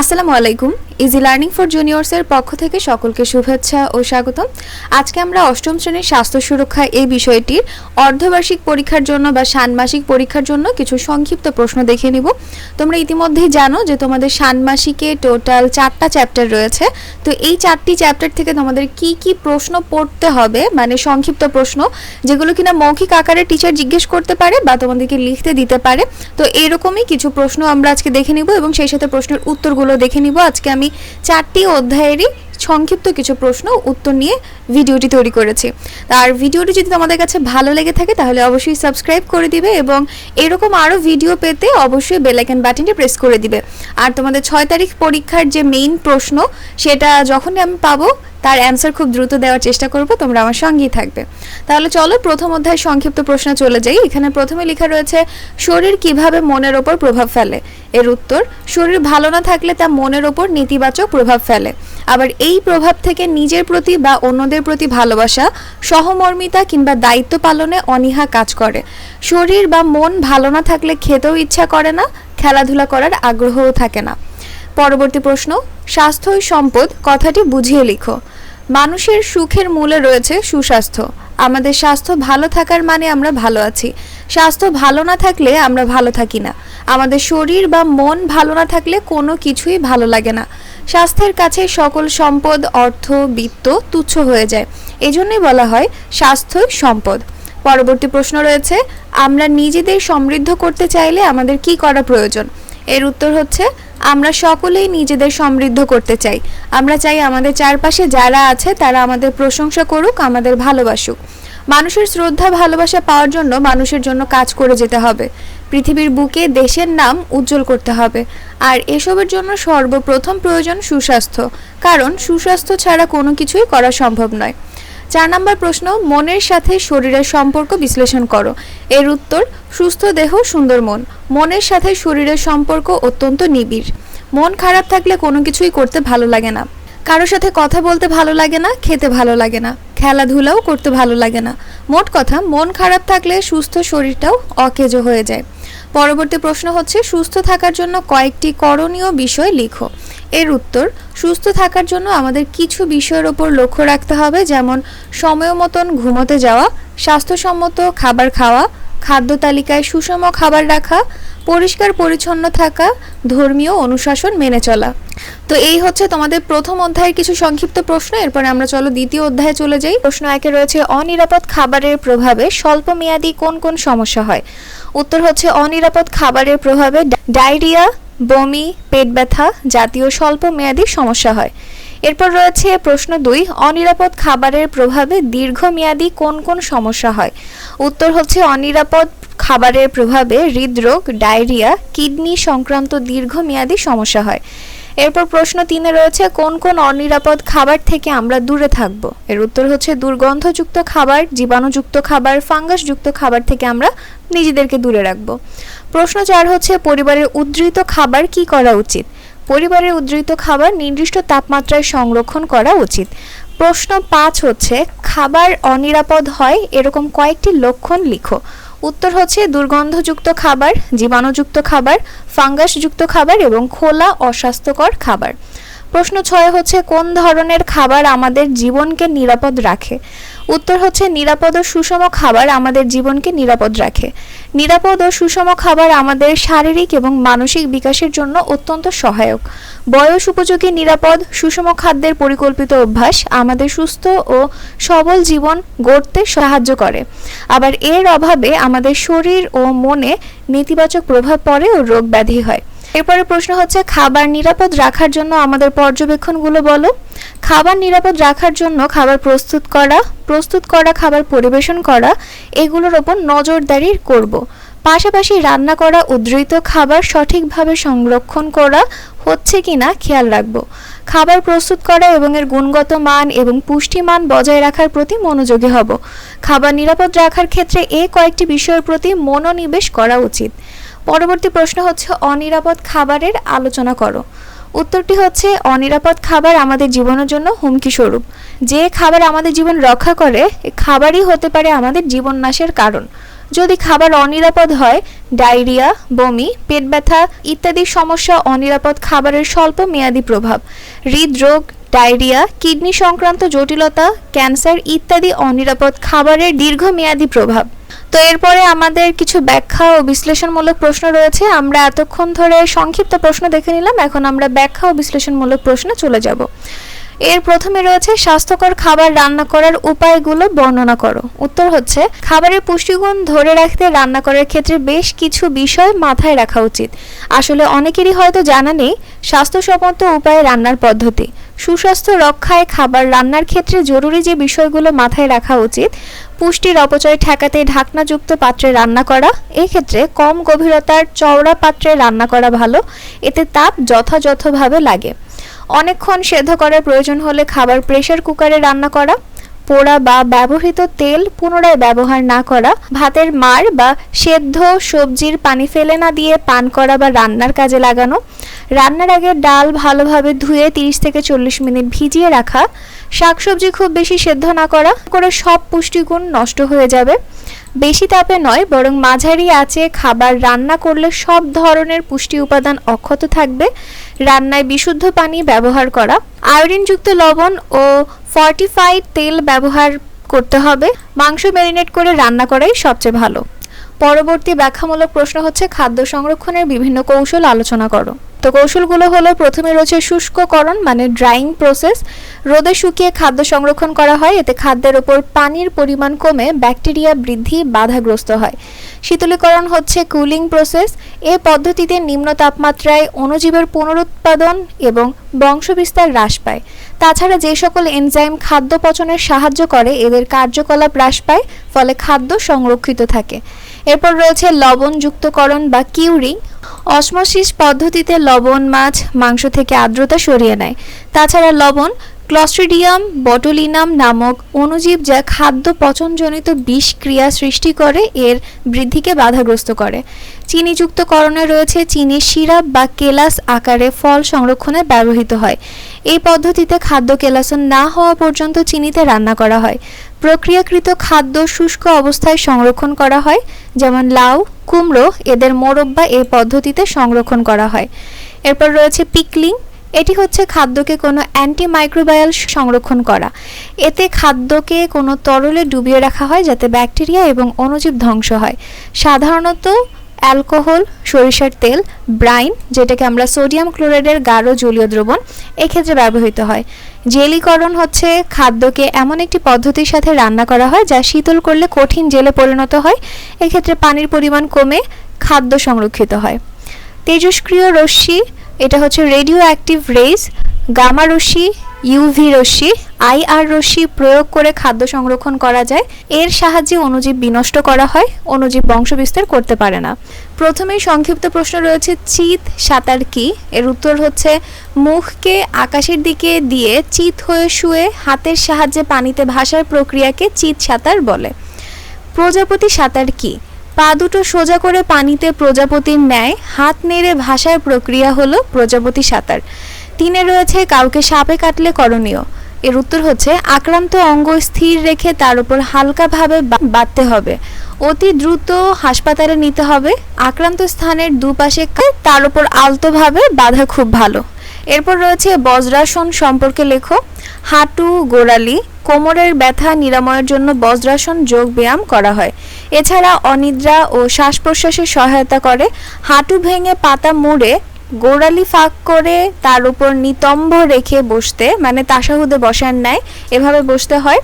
আসসালামু আলাইকুম। Easy learning for জুনিয়র্সের পক্ষ থেকে সকলকে শুভেচ্ছা ও স্বাগতম। আজকে আমরা অষ্টম শ্রেণির স্বাস্থ্য সুরক্ষা এই বিষয়টির অর্ধবার্ষিক পরীক্ষার জন্য বা ষান্মাসিক পরীক্ষার জন্য কিছু সংক্ষিপ্ত প্রশ্ন দেখে নিব। তোমরা ইতিমধ্যেই জানো যে তোমাদের ষান্মাসিকে টোটাল চারটা চ্যাপ্টার রয়েছে। তো এই চারটি চ্যাপ্টার থেকে তোমাদের কি কি প্রশ্ন পড়তে হবে মানে সংক্ষিপ্ত প্রশ্ন, যেগুলো কিনা মৌখিক আকারে টিচার জিজ্ঞেস করতে পারে বা তোমাদেরকে লিখতে দিতে পারে। তো এরকমই কিছু প্রশ্ন আমরা আজকে দেখে নিব এবং সেই সাথে প্রশ্নের উত্তরগুলো দেখে নিব। আজকে আমি চারটি অধ্যায়েরই সংক্ষিপ্ত কিছু প্রশ্ন উত্তর নিয়ে ভিডিওটি তৈরি করেছি। আর ভিডিওটি যদি তোমাদের কাছে ভালো লেগে থাকে, তাহলে অবশ্যই সাবস্ক্রাইব করে দিবে এবং এরকম আরও ভিডিও পেতে অবশ্যই বেলাইকন বাটনটি প্রেস করে দিবে। আর তোমাদের ছয় তারিখ পরীক্ষার যে মেইন প্রশ্ন, সেটা যখনই আমি পাবো তার অ্যান্সার খুব দ্রুত দেওয়ার চেষ্টা করব, তোমরা আমার সঙ্গেই থাকবে। তাহলে চলো প্রথম অধ্যায় সংক্ষিপ্ত প্রশ্ন চলে যাই। এখানে প্রথমে লেখা রয়েছে, শরীর কীভাবে মনের ওপর প্রভাব ফেলে? এর উত্তর, শরীর ভালো না থাকলে তা মনের ওপর নেতিবাচক প্রভাব ফেলে। আবার এই প্রভাব থেকে নিজের প্রতি বা অন্যদের প্রতি ভালোবাসা, সহমর্মিতা কিংবা দায়িত্ব পালনে অনীহা কাজ করে। শরীর বা মন ভালো না থাকলে খেতেও ইচ্ছা করে না, খেলাধুলা করার আগ্রহও থাকে না। পরবর্তী প্রশ্ন স্বাস্থ্যই সম্পদ, কথাটি বুঝিয়ে লিখো। মানুষের সুখের মূলে রয়েছে সুস্বাস্থ্য। আমাদের স্বাস্থ্য ভালো থাকার মানে আমরা ভালো আছি। স্বাস্থ্য ভালো না থাকলে আমরা ভালো থাকি না। আমাদের শরীর বা মন ভালো না থাকলে কোনো কিছুই ভালো লাগে না। স্বাস্থ্যের কাছে সকল সম্পদ, অর্থ, বিত্ত তুচ্ছ হয়ে যায়। এজন্যই বলা হয় স্বাস্থ্যই সম্পদ। পরবর্তী প্রশ্ন রয়েছে, আমরা নিজেদের সমৃদ্ধ করতে চাইলে আমাদের কি করা প্রয়োজন? এর উত্তর হচ্ছে, আমরা সকলেই নিজেদের সমৃদ্ধ করতে চাই। আমরা চাই আমাদের চারপাশে যারা আছে তারা আমাদের প্রশংসা করুক, আমাদের ভালোবাসুক। মানুষের শ্রদ্ধা, ভালোবাসা পাওয়ার জন্য মানুষের জন্য কাজ করে যেতে হবে। পৃথিবীর বুকে দেশের নাম উজ্জ্বল করতে হবে। আর এসবের জন্য সর্বপ্রথম প্রয়োজন সুস্বাস্থ্য। কারণ সুস্বাস্থ্য ছাড়া কোনো কিছুই করা সম্ভব নয়। চার নম্বর প্রশ্ন, মনের সাথে শরীরের সম্পর্ক বিশ্লেষণ করো। এর উত্তর, সুস্থ দেহ, সুন্দর মন। মনের সাথে শরীরের সম্পর্ক অত্যন্ত নিবিড়। মন খারাপ থাকলে কোনো কিছুই করতে ভালো লাগে না। কারোর সাথে কথা বলতে ভালো লাগে না, খেতে ভালো লাগে না। খেলাধুলাও করতে ভালো লাগে না। মোট কথা, মন খারাপ থাকলে সুস্থ শরীরটাও অকেজো হয়ে যায়। পরবর্তী প্রশ্ন হচ্ছে, সুস্থ থাকার জন্য কয়েকটি করণীয় বিষয় লিখো। এর উত্তর, সুস্থ থাকার জন্য আমাদের কিছু বিষয়ের ওপর লক্ষ্য রাখতে হবে, যেমন সময় মতন ঘুমোতে যাওয়া, স্বাস্থ্যসম্মত খাবার খাওয়া, খাদ্য তালিকায় সুষম খাবার রাখা, পরিষ্কার পরিচ্ছন্ন থাকা, ধর্মীয় অনুশাসন মেনে চলা। তো এই হচ্ছে তোমাদের প্রথম অধ্যায়ের কিছু সংক্ষিপ্ত প্রশ্ন, এরপরে আমরা চলো দ্বিতীয় অধ্যায়ে চলে যাই। প্রশ্ন একে রয়েছে, অনিরাপদ খাবারের প্রভাবে স্বল্প মেয়াদী কোন কোন সমস্যা হয়? উত্তর হচ্ছে, অনিরাপদ খাবারের প্রভাবে ডায়রিয়া বমি, পেট ব্যথা জাতীয় স্বল্প মেয়াদী সমস্যা হয়। এরপর রয়েছে প্রশ্ন দুই, অনিরাপদ খাবারের প্রভাবে দীর্ঘমেয়াদী কোন কোন সমস্যা হয়? উত্তর হচ্ছে অনিরাপদ খাবারের প্রভাবে হৃদরোগ, ডায়রিয়া, কিডনি সংক্রান্ত দীর্ঘমেয়াদী সমস্যা হয়। এরপর প্রশ্ন তিনে রয়েছে, কোন কোন অনিরাপদ খাবার থেকে আমরা দূরে থাকব? এর উত্তর হচ্ছে, দুর্গন্ধযুক্ত খাবার, জীবাণুযুক্ত খাবার, ফাঙ্গাসযুক্ত খাবার থেকে আমরা নিজেদেরকে দূরে রাখব। প্রশ্ন চার হচ্ছে, পরিবারের উদ্ধৃত খাবার কি করা উচিত? পরিবারের উদ্ধৃত খাবার নির্দিষ্ট তাপমাত্রায় সংরক্ষণ করা উচিত। প্রশ্ন পাঁচ হচ্ছে, খাবার অনিরাপদ হয়, এরকম কয়েকটি লক্ষণ লিখো। উত্তর হচ্ছে দুর্গন্ধযুক্ত খাবার জীবাণুযুক্ত খাবার ফাঙ্গাসযুক্ত খাবার এবং খোলা অস্বাস্থ্যকর খাবার। প্রশ্ন ছয় হচ্ছে, কোন ধরনের খাবার আমাদের জীবনকে নিরাপদ রাখে? উত্তর হচ্ছে, নিরাপদ ও সুষম খাবার আমাদের জীবনকে নিরাপদ রাখে। নিরাপদ ও সুষম খাবার আমাদের শারীরিক এবং মানসিক বিকাশের জন্য অত্যন্ত সহায়ক। বয়স উপযোগী, নিরাপদ, সুষম খাদ্যের পরিকল্পিত অভ্যাস আমাদের সুস্থ ও সবল জীবন গড়তে সাহায্য করে। আবার এর অভাবে আমাদের শরীর ও মনে নেতিবাচক প্রভাব পড়ে ও রোগ ব্যাধি হয়। এরপরে প্রশ্ন হচ্ছে, খাবার নিরাপদ রাখার জন্য আমাদের পর্যবেক্ষণগুলো বলো। খাবার নিরাপদ রাখার জন্য খাবার প্রস্তুত করা প্রস্তুত করা, খাবার পরিবেশন করা, এগুলোর ওপর নজরদারি করব। পাশাপাশি রান্না করা, উদ্ধৃত খাবার সঠিকভাবে সংরক্ষণ করা হচ্ছে কিনা খেয়াল রাখব। খাবার প্রস্তুত করা এবং এর গুণগত মান এবং পুষ্টিমান বজায় রাখার প্রতি মনোযোগী হব। খাবার নিরাপদ রাখার ক্ষেত্রে এ কয়েকটি বিষয়ের প্রতি মনোনিবেশ করা উচিত। পরবর্তী প্রশ্ন হচ্ছে অনিরাপদ খাবারের আলোচনা করো। উত্তরটি হচ্ছে, অনিরাপদ খাবার আমাদের জীবনের জন্য হুমকি স্বরূপ। যে খাবার আমাদের জীবন রক্ষা করে খাবারই হতে পারে আমাদের জীবন নাশের কারণ। যদি খাবার অনিরাপদ হয়, ডায়রিয়া, বমি, পেট ব্যথা ইত্যাদি সমস্যা অনিরাপদ খাবারের স্বল্প মেয়াদী প্রভাব। হৃদরোগ, ডায়রিয়া, কিডনি সংক্রান্ত জটিলতা, ক্যান্সার ইত্যাদি অনিরাপদ খাবারের দীর্ঘমেয়াদী প্রভাব। তো এরপরে আমাদের কিছু ব্যাখ্যা ও বিশ্লেষণমূলক প্রশ্ন রয়েছে। আমরা এতক্ষণ ধরে সংক্ষিপ্ত প্রশ্ন দেখে নিলাম, এখন আমরা ব্যাখ্যা ও বিশ্লেষণমূলক প্রশ্নে চলে যাব। এর প্রথমে রয়েছে, স্বাস্থ্যকর খাবার রান্না করার উপায়গুলো বর্ণনা করো। উত্তর হচ্ছে, খাবারের পুষ্টিগুণ ধরে রাখতে রান্না করার ক্ষেত্রে বেশ কিছু বিষয় মাথায় রাখা উচিত। আসলে অনেকেরই হয়তো জানা নেই, স্বাস্থ্যসম্মত উপায়ে রান্নার পদ্ধতি। সুস্বাস্থ্য রক্ষায় খাবার রান্নার ক্ষেত্রে জরুরি যে বিষয়গুলো মাথায় রাখা উচিত, পুষ্টির অপচয় ঠেকাতে ঢাকনাযুক্ত পাত্রে রান্না করা, এক্ষেত্রে কম গভীরতার চওড়া পাত্রে রান্না করা ভালো, এতে তাপ যথাযথভাবে লাগে। অনেকক্ষণ সেদ্ধ করার প্রয়োজন হলে খাবার প্রেশার কুকারে রান্না করা পোড়া বা ব্যবহৃত তেল পুনরায় ব্যবহার না করা, ভাতের মার বা সেদ্ধ সবজির পানি ফেলে না দিয়ে পান করা বা রান্নার কাজে লাগানো, রান্নার আগে ডাল ভালোভাবে ধুয়ে তিরিশ থেকে চল্লিশ মিনিট ভিজিয়ে রাখা, শাকসবজি খুব বেশি সেদ্ধ না করা, করে সব পুষ্টিগুণ নষ্ট হয়ে যাবে। বেশি তাপে নয়, বরং মাঝারি আঁচে খাবার রান্না করলে সব ধরনের পুষ্টি উপাদান অক্ষত থাকবে। রান্নায় বিশুদ্ধ পানি ব্যবহার করা, আয়োডিনযুক্ত লবণ ও ফর্টিফাইড তেল ব্যবহার করতে হবে। মাংস ম্যারিনেট করে রান্না করাই সবচেয়ে ভালো। পরবর্তী ব্যাখ্যামূলক প্রশ্ন হচ্ছে, খাদ্য সংরক্ষণের বিভিন্ন কৌশল আলোচনা করো। তো কৌশলগুলো হলো প্রথমে রয়েছে শুষ্ককরণ মানে ড্রাইং প্রসেস রোদে শুকিয়ে খাদ্য সংরক্ষণ করা হয়, এতে খাদ্যের ওপর পানির পরিমাণ কমে ব্যাকটেরিয়া বৃদ্ধি বাধাগ্রস্ত হয়। শীতলীকরণ হচ্ছে কুলিং প্রসেস এ পদ্ধতিতে নিম্ন তাপমাত্রায় অণুজীবের পুনরুৎপাদন এবং বংশবিস্তার হ্রাস পায়। তাছাড়া যে সকল এনজাইম খাদ্য পচনে সাহায্য করে, এদের কার্যকলাপ হ্রাস পায়, ফলে খাদ্য সংরক্ষিত থাকে। এরপর রয়েছে লবণযুক্তকরণ বা কিউরিং অসমোসিস পদ্ধতিতে লবণ, মাছ, মাংস থেকে আর্দ্রতা সরিয়ে নেয়। তাছাড়া লবণ ক্লস্ট্রিডিয়াম বটুলিনাম নামক অণুজীব যা খাদ্য পচনজনিত বিষক্রিয়া সৃষ্টি করে, এর বৃদ্ধিকে বাধাগ্রস্ত করে। চিনিযুক্তকরণে রয়েছে চিনি সিরাপ বা কেলাস আকারে ফল সংরক্ষণে ব্যবহৃত হয়। এই পদ্ধতিতে খাদ্য কেলাসন না হওয়া পর্যন্ত চিনিতে রান্না করা হয়। প্রক্রিয়াকৃত খাদ্য শুষ্ক অবস্থায় সংরক্ষণ করা হয়, যেমন লাউ, কুমড়ো, এদের মোরব্বা এই পদ্ধতিতে সংরক্ষণ করা হয়। এরপর রয়েছে পিকলিং, এটি হচ্ছে খাদ্যকে কোনো অ্যান্টিমাইক্রোবায়াল সংরক্ষণ করা। এতে খাদ্যকে কোনো তরলে ডুবিয়ে রাখা হয়, যাতে ব্যাকটেরিয়া এবং অণুজীব ধ্বংস হয়। সাধারণত অ্যালকোহল, সরিষার তেল, ব্রাইন, যেটাকে আমরা সোডিয়াম ক্লোরাইডের গাঢ় জলীয় দ্রবণ এক্ষেত্রে ব্যবহৃত হয়। জেলিকরণ হচ্ছে খাদ্যকে এমন একটি পদ্ধতির সাথে রান্না করা হয় যা শীতল করলে কঠিন জেলে পরিণত হয়। এক্ষেত্রে পানির পরিমাণ কমে খাদ্য সংরক্ষিত হয়। তেজস্ক্রিয় রশ্মি, এটা হচ্ছে রেডিও অ্যাক্টিভ রেজ গামা রশ্মি ইউভি রশ্মি আইআর রশ্মি প্রয়োগ করে খাদ্য সংরক্ষণ করা যায়। এর সাহায্যে অণুজীব বিনষ্ট করা হয়, অণুজীব বংশবিস্তার করতে পারে না। প্রথমেই সংক্ষিপ্ত প্রশ্ন রয়েছে, চিত সাঁতার কি? এর উত্তর হচ্ছে, মুখকে আকাশের দিকে দিয়ে চিত হয়ে শুয়ে হাতের সাহায্যে পানিতে ভাসার প্রক্রিয়াকে চিত সাঁতার বলে। প্রজাপতি সাঁতার কি? পা দুটো সোজা করে পানিতে প্রজাপতির ন্যায় হাত নেড়ে ভাসার প্রক্রিয়া হলো প্রজাপতি সাঁতার। তিনে রয়েছে, কাউকে সাপে কাটলে করণীয়। এর উত্তর হচ্ছে, আক্রান্ত অঙ্গ স্থির রেখে তার উপর হালকাভাবে বাঁধতে হবে। অতি দ্রুত হাসপাতালে নিতে হবে। আক্রান্ত স্থানের দুপাশে তার উপর আলতোভাবে বাঁধা খুব ভালো। এরপর রয়েছে, বজ্রাসন সম্পর্কে লেখো। হাঁটু, গোড়ালি, কোমরের ব্যথা নিরাময়ের জন্য বজ্রাসন যোগ ব্যায়াম করা হয়। এছাড়া অনিদ্রা ও শ্বাস প্রশ্বাসে সহায়তা করে। হাঁটু ভেঙে পাতা মুড়ে গোড়ালি ফাঁক করে তার উপর নিতম্ব রেখে বসতে মানে তাসাহুদে বসার ন্যায়, এভাবে বসতে হয়।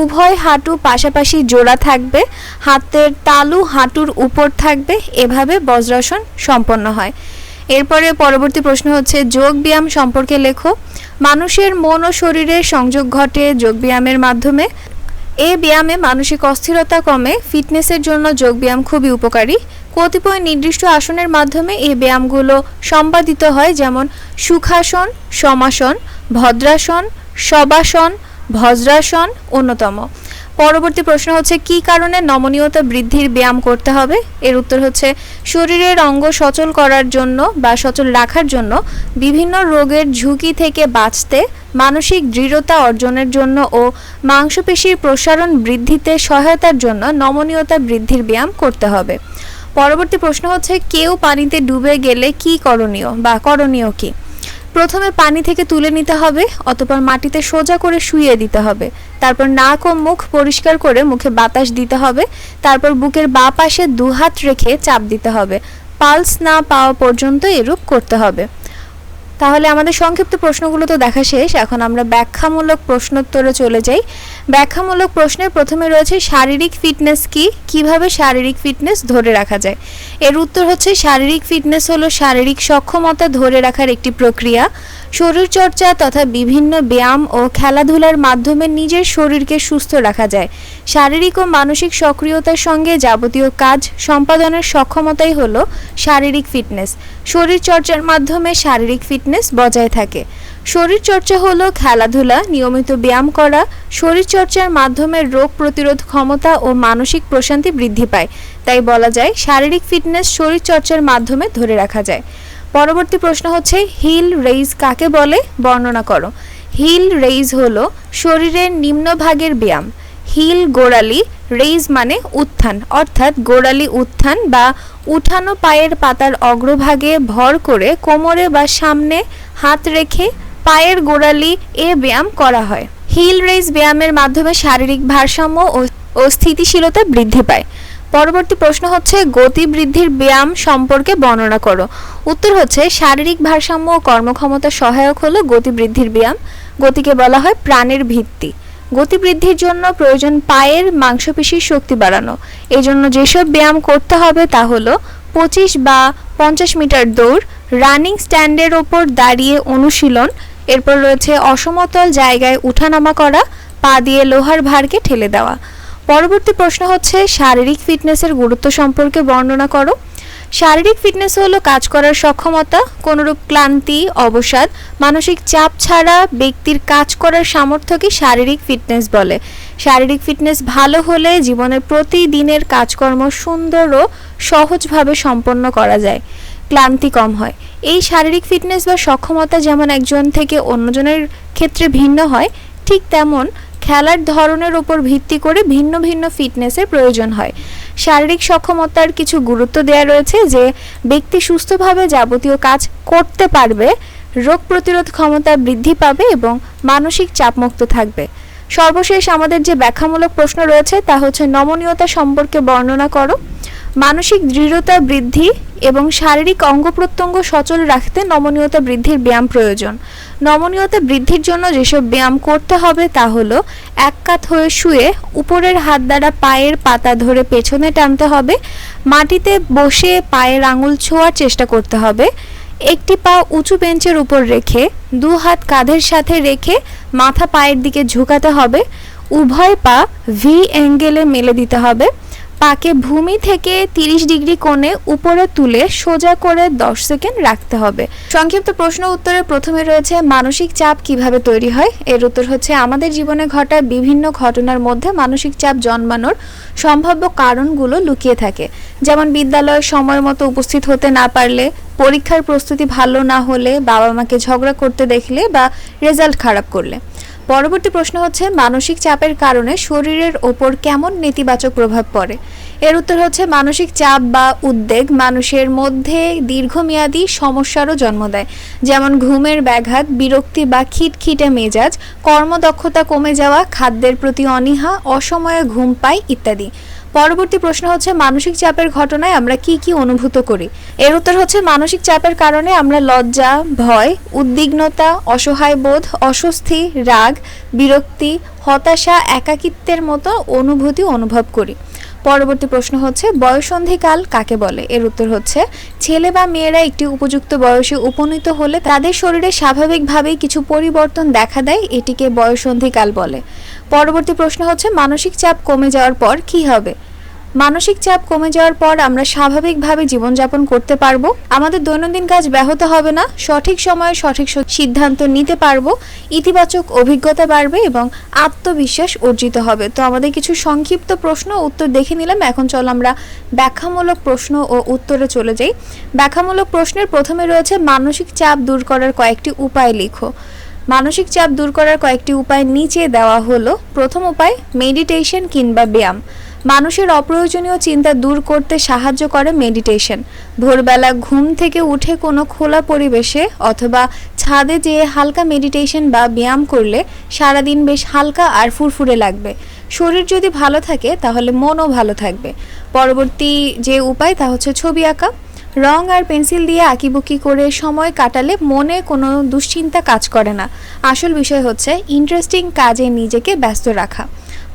উভয় হাঁটু পাশাপাশি জোড়া থাকবে, হাতের তালু হাঁটুর উপর থাকবে, এভাবে বজ্রাসন সম্পন্ন হয়। এরপরে পরবর্তী প্রশ্ন হচ্ছে যোগ ব্যায়াম সম্পর্কে লেখো। মানুষের মন ও শরীরের সংযোগ ঘটে যোগ ব্যায়ামের মাধ্যমে। এই ব্যায়ামে মানসিক অস্থিরতা কমে, ফিটনেসের জন্য যোগব্যায়াম খুবই উপকারী। কতিপয় নির্দিষ্ট আসনের মাধ্যমে এই ব্যায়ামগুলো সম্পাদিত হয়, যেমন সুখাসন, সমাসন, ভদ্রাসন, শবাসন, ভজ্রাসন, অন্যতম। পরবর্তী প্রশ্ন হচ্ছে, কি কারণে নমনীয়তা বৃদ্ধির ব্যায়াম করতে হবে? এর উত্তর হচ্ছে, শরীরের অঙ্গ সচল করার জন্য বা সচল রাখার জন্য বিভিন্ন রোগের ঝুঁকি থেকে বাঁচতে, মানসিক দৃঢ়তা অর্জনের জন্য ও মাংসপেশির প্রসারণ বৃদ্ধিতে সহায়তার জন্য নমনীয়তা বৃদ্ধির ব্যায়াম করতে হবে। পরবর্তী প্রশ্ন হচ্ছে, কেউ পানিতে ডুবে গেলে কি করণীয় বা করণীয় কি? প্রথমে পানি থেকে তুলে নিতে হবে, অতপর মাটিতে সোজা করে শুইয়ে দিতে হবে। তারপর নাক ও মুখ পরিষ্কার করে মুখে বাতাস দিতে হবে। তারপর বুকের বা পাশে দুহাত রেখে চাপ দিতে হবে। পালস না পাওয়া পর্যন্ত এরূপ করতে হবে। তাহলে আমাদের সংক্ষিপ্ত প্রশ্নগুলো তো দেখা শেষ। এখন আমরা ব্যাখ্যামূলক প্রশ্নোত্তরে চলে যাই। ব্যাখ্যামূলক প্রশ্নের প্রথমে রয়েছে, শারীরিক ফিটনেস কি? কীভাবে শারীরিক ফিটনেস ধরে রাখা যায়? এর উত্তর হচ্ছে, শারীরিক ফিটনেস হলো শারীরিক সক্ষমতা ধরে রাখার একটি প্রক্রিয়া। শরীরচর্চা তথা বিভিন্ন ব্যায়াম ও খেলাধুলার মাধ্যমে নিজের শরীরকে সুস্থ রাখা যায়। শারীরিক ও মানসিক সক্রিয়তার সঙ্গে যাবতীয় কাজ সম্পাদনের সক্ষমতাই হলো শারীরিক ফিটনেস। শরীরচর্চার মাধ্যমে শারীরিক ফিটনেস বজায় থাকে। শরীরচর্চা হলো খেলাধুলা, নিয়মিত ব্যায়াম করা, শরীরচর্চার মাধ্যমে রোগ প্রতিরোধ ক্ষমতা ও মানসিক প্রশান্তি বৃদ্ধি পায়। তাই বলা যায়, শারীরিক ফিটনেস শরীরচর্চার মাধ্যমে ধরে রাখা যায়। পরবর্তী প্রশ্ন হচ্ছে, হিল রেইজ কাকে বলে? বর্ণনা করো। হিল রেইজ হলো শরীরের নিম্নভাগের ব্যায়াম। হিল গোড়ালি, রেইজ মানে উত্থান, অর্থাৎ গোড়ালি উত্থান বা উঠানো পায়ের পাতার অগ্রভাগে ভর করে কোমরে বা সামনে হাত রেখে পায়ের গোড়ালি এ ব্যায়াম করা হয়। হিল রেইজ ব্যায়ামের মাধ্যমে শারীরিক ভারসাম্য ও স্থিতিশীলতা বৃদ্ধি পায়। পরবর্তী প্রশ্ন হচ্ছে, গতি বৃদ্ধির ব্যায়াম সম্পর্কে বর্ণনা করো। উত্তর হচ্ছে, শারীরিক ভারসাম্য ও কর্মক্ষমতা সহায়ক হলো গতি বৃদ্ধির ব্যায়াম। গতিকে বলা হয় প্রাণের ভিত্তি। গতি বৃদ্ধির জন্য প্রয়োজন পায়ের মাংসপেশির শক্তি বাড়ানো। এই জন্য যেসব ব্যায়াম করতে হবে তা হলো পঁচিশ বা পঞ্চাশ মিটার দৌড়, রানিং স্ট্যান্ডের ওপর দাঁড়িয়ে অনুশীলন, এরপর রয়েছে অসমতল জায়গায় উঠানামা করা, পা দিয়ে লোহার ভারকে ঠেলে দেওয়া। পরবর্তী প্রশ্ন হচ্ছে, শারীরিক ফিটনেসের গুরুত্ব সম্পর্কে বর্ণনা করো। শারীরিক ফিটনেস হলো কাজ করার সক্ষমতা, কোনোরূপ ক্লান্তি, অবসাদ, মানসিক চাপ ছাড়া ব্যক্তির কাজ করার সামর্থ্যকে শারীরিক ফিটনেস বলে। শারীরিক ফিটনেস ভালো হলে জীবনের প্রতিদিনের কাজকর্ম সুন্দর ও সহজভাবে সম্পন্ন করা যায়। ক্লান্তি কম হয়। এই শারীরিক ফিটনেস বা সক্ষমতা যেমন একজন থেকে অন্যজনের ক্ষেত্রে ভিন্ন হয়, ঠিক তেমন খেলার ধরনের উপর ভিত্তি করে ভিন্ন ভিন্ন ফিটনেসের প্রয়োজন হয়। শারীরিক সক্ষমতার কিছু গুরুত্ব দেওয়া রয়েছে যে, ব্যক্তি সুস্থভাবে যাবতীয় কাজ করতে পারবে, রোগ প্রতিরোধ ক্ষমতা বৃদ্ধি পাবে এবং মানসিক চাপমুক্ত থাকবে। সর্বশেষ আমাদের যে ব্যাখ্যামূলক প্রশ্ন রয়েছে তা হচ্ছে নমনীয়তা সম্পর্কে বর্ণনা করো। মানসিক দৃঢ়তা বৃদ্ধি এবং শারীরিক অঙ্গ প্রত্যঙ্গ সচল রাখতে নমনীয়তা বৃদ্ধির ব্যায়াম প্রয়োজন। নমনীয়তা বৃদ্ধির জন্য যেসব ব্যায়াম করতে হবে তা হলো এক কাত হয়ে শুয়ে উপরের হাত দ্বারা পায়ের পাতা ধরে পেছনে টানতে হবে, মাটিতে বসে পায়ের আঙুল ছোঁয়ার চেষ্টা করতে হবে, একটি পা উঁচু বেঞ্চের উপর রেখে দু হাত কাঁধের সাথে রেখে মাথা পায়ের দিকে ঝুঁকাতে হবে, উভয় পা ভি অ্যাঙ্গেলে মেলে দিতে হবে। পাকে ভূমি থেকে 30 ডিগ্রি কোণে উপরে তুলে সোজা করে 10 সেকেন্ড রাখতে হবে। সংক্ষিপ্ত প্রশ্ন উত্তরে প্রথমে রয়েছে, মানসিক চাপ কীভাবে তৈরি হয়? এর উত্তর হচ্ছে, আমাদের জীবনে ঘটা বিভিন্ন ঘটনার মধ্যে মানসিক চাপ জন্মানোর সম্ভাব্য কারণগুলো লুকিয়ে থাকে। যেমন, বিদ্যালয়ে সময় মতো উপস্থিত হতে না পারলে, পরীক্ষার প্রস্তুতি ভালো না হলে বাবা মাকে ঝগড়া করতে দেখলে বা রেজাল্ট খারাপ করলে। পরবর্তী প্রশ্ন হচ্ছে, মানসিক চাপের কারণে শরীরের ওপর কেমন নেতিবাচক প্রভাব পড়ে? এর উত্তর হচ্ছে, মানসিক চাপ বা উদ্বেগ মানুষের মধ্যে দীর্ঘমেয়াদী সমস্যারও জন্ম দেয়। যেমন ঘুমের ব্যাঘাত, বিরক্তি বা খিটখিটে মেজাজ, কর্মদক্ষতা কমে যাওয়া, খাদ্যের প্রতি অনীহা, অসময়ে ঘুম পায় ইত্যাদি। পরবর্তী প্রশ্ন হচ্ছে, মানসিক চাপের ঘটনায় আমরা কি কি অনুভূত করি? এর উত্তর হচ্ছে, মানসিক চাপের কারণে আমরা লজ্জা, ভয়, উদ্বিগ্নতা, অসহায় বোধ, অস্বস্তি, রাগ, বিরক্তি, হতাশা, একাকিত্বের মতো অনুভূতি অনুভব করি। পরবর্তী প্রশ্ন হচ্ছে বয়সন্ধিকাল কাকে বলে? এর উত্তর হচ্ছে, ছেলে বা মেয়েরা একটি উপযুক্ত বয়সে উপনীত হলে তাদের শরীরে স্বাভাবিকভাবেই কিছু পরিবর্তন দেখা দেয়, এটিকে বয়সন্ধিকাল বলে। পরবর্তী প্রশ্ন হচ্ছে, মানসিক চাপ কমে যাওয়ার পর কি হবে? মানসিক চাপ কমে যাওয়ার পর আমরা স্বাভাবিকভাবে জীবনযাপন করতে পারব। আমাদের দৈনন্দিন কাজ ব্যাহত হবে না, সঠিক সময়ে সঠিক সিদ্ধান্ত নিতে পারব, ইতিবাচক অভিজ্ঞতা বাড়বে এবং আত্মবিশ্বাস অর্জিত হবে। তো আমাদের কিছু সংক্ষিপ্ত প্রশ্ন, উত্তর দেখে নিলাম। এখন চলো আমরা ব্যাখ্যামূলক প্রশ্ন ও উত্তরে চলে যাই। ব্যাখ্যামূলক প্রশ্নের প্রথমে রয়েছে, মানসিক চাপ দূর করার কয়েকটি উপায় লিখো। মানসিক চাপ দূর করার কয়েকটি উপায় নিচে দেওয়া হলো। প্রথম উপায় মেডিটেশন কিংবা ব্যায়াম। মানুষের অপ্রয়োজনীয় চিন্তা দূর করতে সাহায্য করে মেডিটেশন। ভোরবেলা ঘুম থেকে উঠে কোনো খোলা পরিবেশে অথবা ছাদে যেয়ে হালকা মেডিটেশন বা ব্যায়াম করলে সারাদিন বেশ হালকা আর ফুরফুরে লাগবে। শরীর যদি ভালো থাকে, তাহলে মনও ভালো থাকবে। পরবর্তী যে উপায়, তা হচ্ছে ছবি আঁকা। রং আর পেন্সিল দিয়ে আঁকিবুকি করে সময় কাটালে মনে কোনো দুশ্চিন্তা কাজ করে না। আসল বিষয় হচ্ছে ইন্টারেস্টিং কাজে নিজেকে ব্যস্ত রাখা।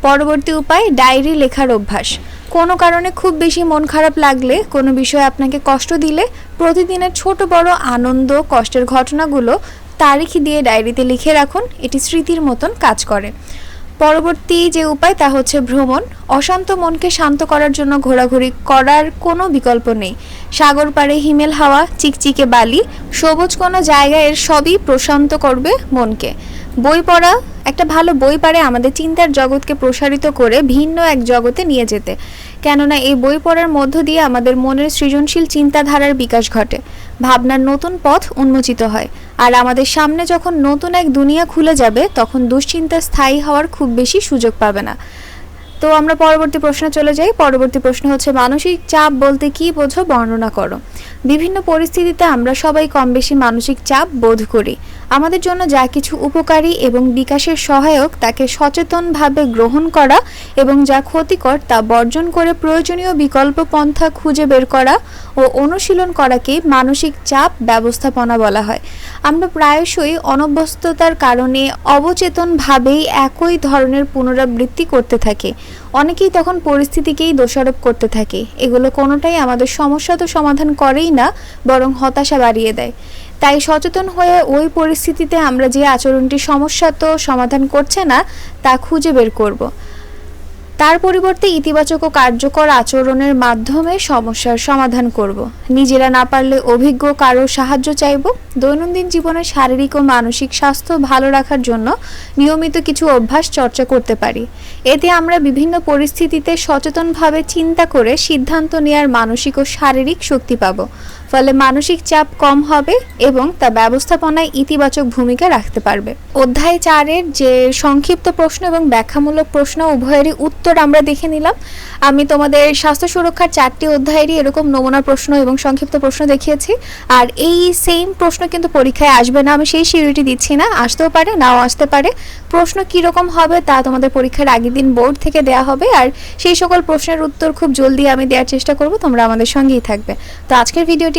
পরবর্তী উপায় ডায়েরি লেখার অভ্যাস। কোনো কারণে খুব বেশি মন খারাপ লাগলে, কোনো বিষয়ে আপনাকে কষ্ট দিলে, প্রতিদিনের ছোট বড় আনন্দ, কষ্টের ঘটনাগুলো তারিখ দিয়ে ডায়েরিতে লিখে রাখুন। এটি স্মৃতির মতন কাজ করে। পরবর্তী যে উপায় তা হচ্ছে ভ্রমণ। অশান্ত মনকে শান্ত করার জন্য ঘোরাঘুরি করার কোনো বিকল্প নেই। সাগর পাড়ে হিমেল হাওয়া, চিকচিকে বালি, সবুজ কোনো জায়গা এর সবই প্রশান্ত করবে মনকে। বই পড়া, একটা ভালো বই পারে আমাদের চিন্তার জগৎকে প্রসারিত করে ভিন্ন এক জগতে নিয়ে যেতে। কেননা এই বই পড়ার মধ্য দিয়ে আমাদের মনের সৃজনশীল চিন্তাধারার বিকাশ ঘটে। ভাবনার নতুন পথ উন্মোচিত হয়। আর আমাদের সামনে যখন নতুন এক দুনিয়া খুলে যাবে, তখন দুশ্চিন্তা স্থায়ী হওয়ার খুব বেশি সুযোগ পাবে না। তো আমরা পরবর্তী প্রশ্নে চলে যাই। পরবর্তী প্রশ্ন হচ্ছে, মানসিক চাপ বলতে কি বোঝো? বর্ণনা করো। বিভিন্ন পরিস্থিতিতে আমরা সবাই কম বেশি মানসিক চাপ বোধ করি। আমাদের জন্য যা কিছু উপকারী এবং বিকাশের সহায়ক তাকে সচেতনভাবে গ্রহণ করা এবং যা ক্ষতিকর তা বর্জন করে প্রয়োজনীয় বিকল্প পন্থা খুঁজে বের করা ও অনুশীলন করাকে মানসিক চাপ ব্যবস্থাপনা বলা হয়। আমরা প্রায়শই অনভ্যস্ততার কারণে অবচেতনভাবেই একই ধরনের পুনরাবৃত্তি করতে থাকি। অনেকেই তখন পরিস্থিতিকেই দোষারোপ করতে থাকে। এগুলো কোনোটাই আমাদের সমস্যা তো সমাধান করেই না, বরং হতাশা বাড়িয়ে দেয়। তাই সচেতন হয়ে ওই পরিস্থিতিতে আমরা যে আচরণটি সমস্যা তো সমাধান করছে না, তা খুঁজে বের করব। তার পরিবর্তে ইতিবাচক ও কার্যকর আচরণের মাধ্যমে সমস্যার সমাধান করব। নিজেরা না পারলে অভিজ্ঞ কারও সাহায্য চাইব। দৈনন্দিন জীবনে শারীরিক ও মানসিক স্বাস্থ্য ভালো রাখার জন্য নিয়মিত কিছু অভ্যাস চর্চা করতে পারি। এতে আমরা বিভিন্ন পরিস্থিতিতে সচেতনভাবে চিন্তা করে সিদ্ধান্ত নেওয়ার মানসিক ও শারীরিক শক্তি পাব। ফলে মানসিক চাপ কম হবে এবং তা ব্যবস্থাপনায় ইতিবাচক ভূমিকা রাখতে পারবে। অধ্যায় চারের যে সংক্ষিপ্ত প্রশ্ন এবং ব্যাখ্যামূলক প্রশ্ন, উভয়েরই উত্তর আমরা দেখে নিলাম। আমি তোমাদের স্বাস্থ্য সুরক্ষার চারটি অধ্যায়েরই এরকম নমুনা প্রশ্ন এবং সংক্ষিপ্ত প্রশ্ন দেখিয়েছি। আর এই সেম প্রশ্ন কিন্তু পরীক্ষায় আসবে না। আমি সেই সিঁড়িটি দিচ্ছি না। আসতেও পারে, নাও আসতে পারে। প্রশ্ন কীরকম হবে তা তোমাদের পরীক্ষার আগের দিন বোর্ড থেকে দেওয়া হবে। আর সেই সকল প্রশ্নের উত্তর খুব জলদি আমি দেওয়ার চেষ্টা করব। তোমরা আমাদের সঙ্গেই থাকবে। তো আজকের ভিডিওটি